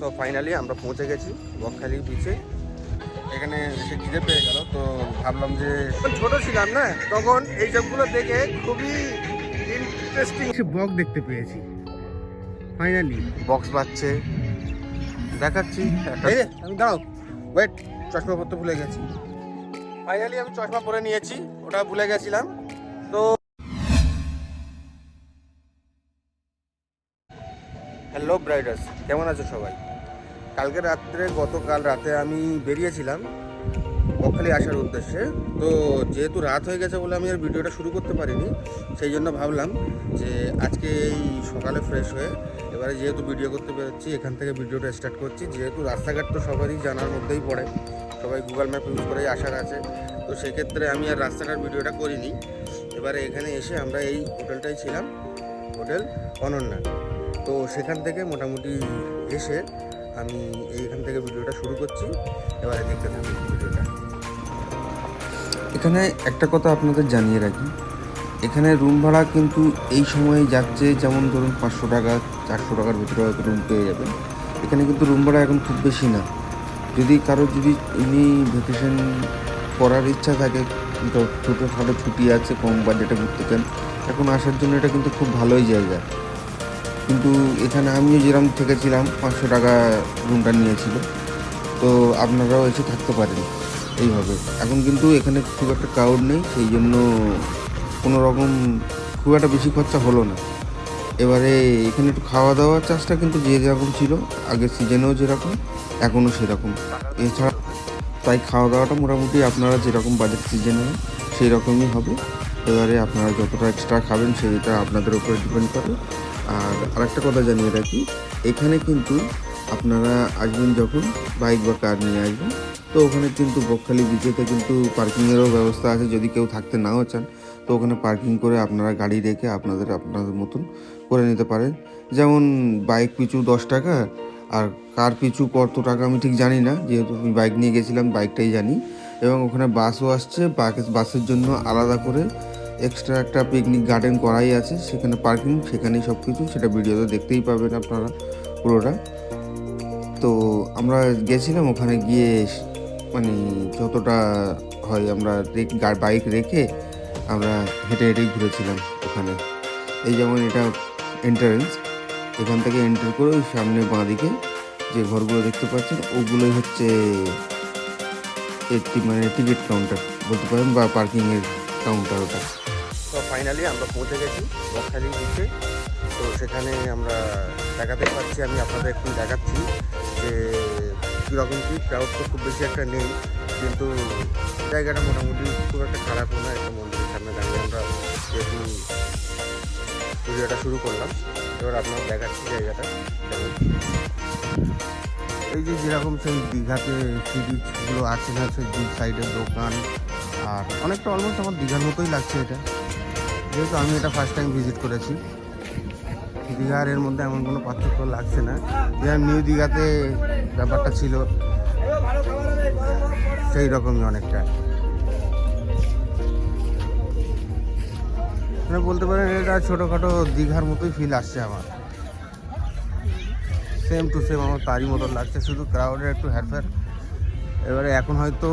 তো ফাইনালি আমরা পৌঁছে গেছি বকখালি বিচে এখানে এসে খিদে পেয়ে গেল তো ভাবলাম যে ছোট ছিলাম না তখন এই সবগুলো দেখে খুবই ইন্টারেস্টিং বক দেখতে পেয়েছি। ফাইনালি বক্স বাজছে। দেখাচ্ছি। আমি দাঁড়াও। ওয়েট চশমা পরতে ভুলে গেছি। ফাইনালি আমি চশমা পরে নিয়েছি ওটা ভুলে গেছিলাম। তো হ্যালো ব্রাইডার্স কেমন আছো সবাই? কালকে রাত্রে, গতকাল রাতে আমি বেরিয়েছিলাম বকখালি আসার উদ্দেশ্যে। তো যেহেতু রাত হয়ে গেছে বলে আমি আর ভিডিওটা শুরু করতে পারিনি, সেই জন্য ভাবলাম যে আজকে এই সকালে ফ্রেশ হয়ে এবারে যেহেতু ভিডিও করতে বেরোচ্ছি, এখান থেকে ভিডিওটা স্টার্ট করছি। যেহেতু রাস্তাঘাট তো সবারই জানার মধ্যেই পড়ে, সবাই গুগল ম্যাপ ইউজ করেই আসার আছে। তো সেক্ষেত্রে আমি আর রাস্তাঘাট ভিডিওটা করিনি। এবারে এখানে এসে আমরা এই হোটেলটাই ছিলাম, হোটেল অনন্যা। তো সেখান থেকে মোটামুটি এসে আমি এইখান থেকে ভিডিওটা শুরু করছি। এবারে দেখতে থাকি ভিডিওটা। এখানে একটা কথা আপনাদের জানিয়ে রাখি। এখানে রুম ভাড়া কিন্তু এই সময়ে যাচ্ছে যেমন ধরুন পাঁচশো টাকা, চারশো টাকার ভিতরে হয়তো রুম পেয়ে যাবেন। এখানে কিন্তু রুম ভাড়া এখন খুব বেশি না। যদি কারও যদি এমনি ভ্যাকেশন করার ইচ্ছা থাকে ছোটোখাটো ছুটি আছে, কম বাজেটে ঘুরতে চান, এখন আসার জন্য এটা কিন্তু খুব ভালোই জায়গা। কিন্তু এখানে আমিও যেরকম থেকেছিলাম, পাঁচশো টাকা রুমটা নিয়েছিল। তো আপনারাও এসে থাকতে পারেন, এইভাবে। এখন কিন্তু এখানে খুব একটা ক্রাউড নেই, সেই জন্য কোনো রকম খুব একটা বেশি খরচা হলো না। এবারে এখানে একটু খাওয়া দাওয়া চাষটা কিন্তু যে যেরকম ছিল, আগের সিজনেও যেরকম, এখনও সেরকম। এছাড়া তাই খাওয়া দাওয়াটা মোটামুটি আপনারা যেরকম বাজেট সিজনে হয় সেই রকমই হবে। এবারে আপনারা যতটা এক্সট্রা খাবেন সেটা আপনাদের উপরে ডিপেন্ড করে। আর আরেকটা কথা জানিয়ে রাখি, এখানে কিন্তু আপনারা আসবেন যখন বাইক বা কার নিয়ে আসবেন, তো ওখানে কিন্তু বকখালি বিচেতে কিন্তু পার্কিংয়েরও ব্যবস্থা আছে, যদি কেউ থাকতে নাও চান, তো ওখানে পার্কিং করে আপনারা গাড়ি রেখে আপনাদের আপনাদের মতন করে নিতে পারেন। যেমন বাইক পিছু দশ টাকা, আর কার পিছু কত টাকা আমি ঠিক জানি না, যেহেতু আমি বাইক নিয়ে গেছিলাম বাইকটাই জানি। এবং ওখানে বাসও আসছে বাসের জন্য আলাদা করে এক্সট্রা একটা পিকনিক গার্ডেন করাই আছে, সেখানে পার্কিং সেখানেই সব কিছু সেটা ভিডিওতে দেখতেই পাবেন আপনারা পুরোটা। তো আমরা গেছিলাম, ওখানে গিয়ে মানে যতটা হয় আমরা বাইক রেখে আমরা হেঁটে হেঁটেই ঘুরেছিলাম ওখানে। এই যেমন এটা এন্ট্রান্স এখান থেকে এন্টার করে ওই সামনে বাঁ দিকে যে ঘরগুলো দেখতে পাচ্ছেন, ওগুলোই হচ্ছে একটি মানে টিকিট কাউন্টার বলতে পারেন বা পার্কিংয়ের কাউন্টার ওটা। তো ফাইনালি আমরা পৌঁছে গেছি বকখালি বিচে তো সেখানে আমরা দেখাতে পাচ্ছি, আমি আপনাদের একটু দেখাচ্ছি যে কীরকম কী ক্রাউড তো খুব বেশি একটা নেই, কিন্তু জায়গাটা মোটামুটি খুব একটা খারাপও না একটা মন্দিরের সামনে দাঁড়িয়ে আমরা যেহেতু ভিডিওটা শুরু করলাম, এবার আপনার দেখাচ্ছি জায়গাটা। এই যে যেরকম সেই দীঘাতে সি বিচগুলো আছে না, সেই দু সাইডের দোকান, আর অনেকটা অলমোস্ট আমার দীঘার মতোই লাগছে এটা। যেহেতু আমি এটা ফার্স্ট টাইম ভিজিট করেছি দীঘার এর মধ্যে এমন কোনো পার্থক্য লাগছে না। যেমন নিউ দীঘাতে ব্যাপারটা ছিল, সেই রকমই অনেকটা। মানে বলতে পারেন এটা ছোটোখাটো দীঘার মতোই ফিল আসছে আমার। সেম টু সেম আমার তারই মতো লাগছে, শুধু ক্রাউডের একটু হ্যারফ্যার এবারে এখন হয়তো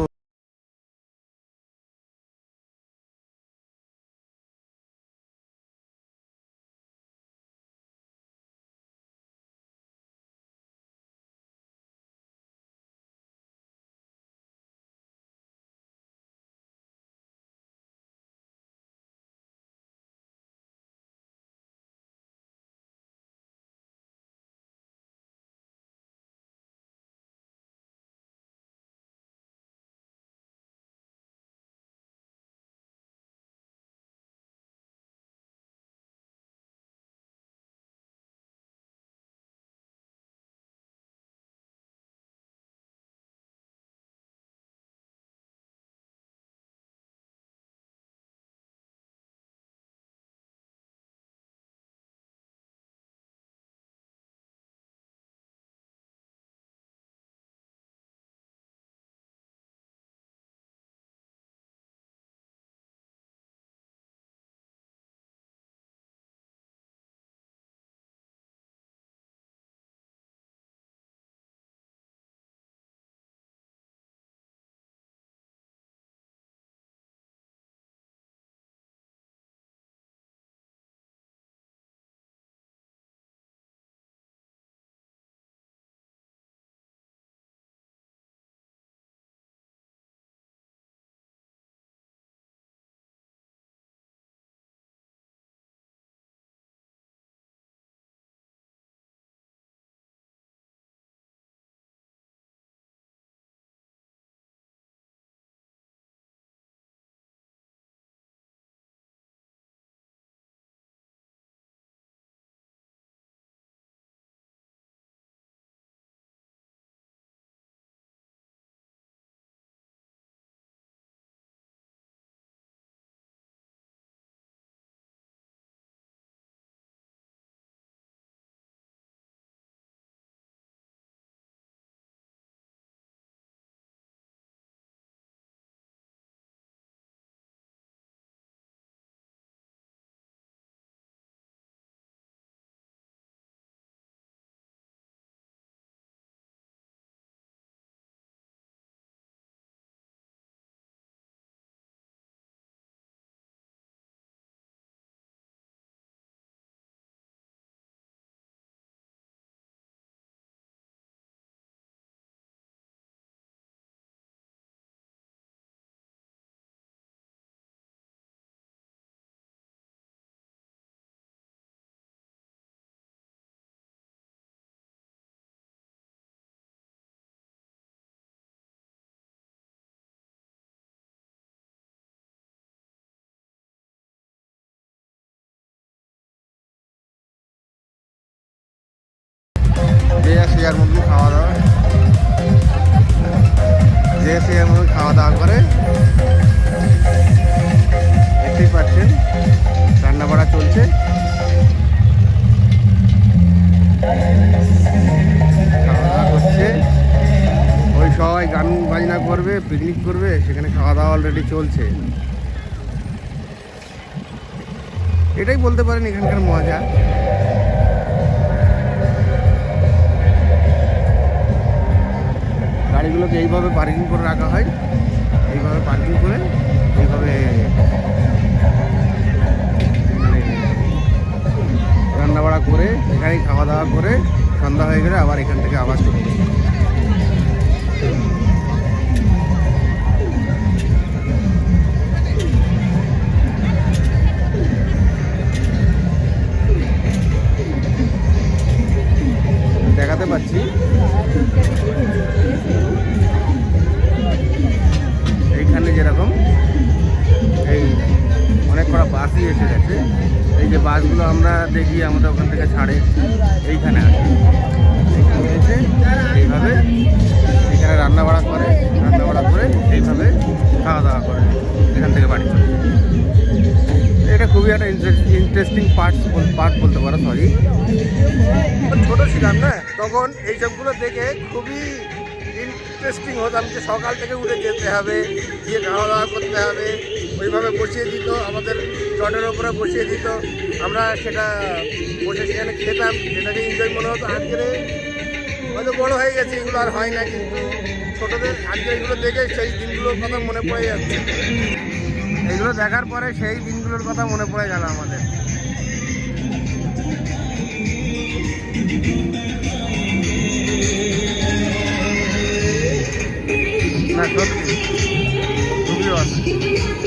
যে আসে যার মতন খাওয়া দাওয়া। যে সে যার খাওয়া দাওয়া করে। দেখতেই পাচ্ছেন রান্না বাড়া চলছে। খাওয়া দাওয়া করছে। ওই সবাই গান বাজনা করবে পিকনিক করবে, সেখানে খাওয়া দাওয়া অলরেডি চলছে। এটাই বলতে পারেন এখানকার মজা। গাড়িগুলোকে এইভাবে পার্কিং করে রাখা হয়। এইভাবে পার্কিং করে এইভাবে মানে রান্নাবাড়া করে, এখানেই খাওয়া দাওয়া করে সন্ধ্যা হয়ে গেলে আবার এখান থেকে আবার চলে দেখাতে পাচ্ছি। বাসগুলো আমরা দেখি, আমাদের ওখান থেকে ছাড়ে এইখানে আসে এসে এইভাবে এখানে রান্না বাড়া করে, রান্না বাড়া করে এইভাবে খাওয়া দাওয়া করে, এখান থেকে বাড়ি এটা খুবই একটা ইন্টারেস্টিং পার্ট পার্ট বলতে পারো সরি ছোটো ছিলাম না, তখন এইসবগুলো দেখে খুবই ইন্টারেস্টিং হতাম যে সকাল থেকে উঠে যেতে হবে, গিয়ে খাওয়া দাওয়া করতে হবে, ওইভাবে বসিয়ে দিত আমাদের চটের ওপরে বসিয়ে দিত। আমরা সেটা বসে সেখানে খেতাম সেটাকে এনজয় মনে হতো। আজকের হয়তো বড় হয়ে গেছে, এগুলো আর হয় না, কিন্তু ছোটদের আজকে এগুলো দেখে সেই দিনগুলোর কথা মনে পড়ে যাচ্ছে। এগুলো দেখার পরে সেই দিনগুলোর কথা মনে পড়ে গেল আমাদের। সত্যি। খুবই অসাধারণ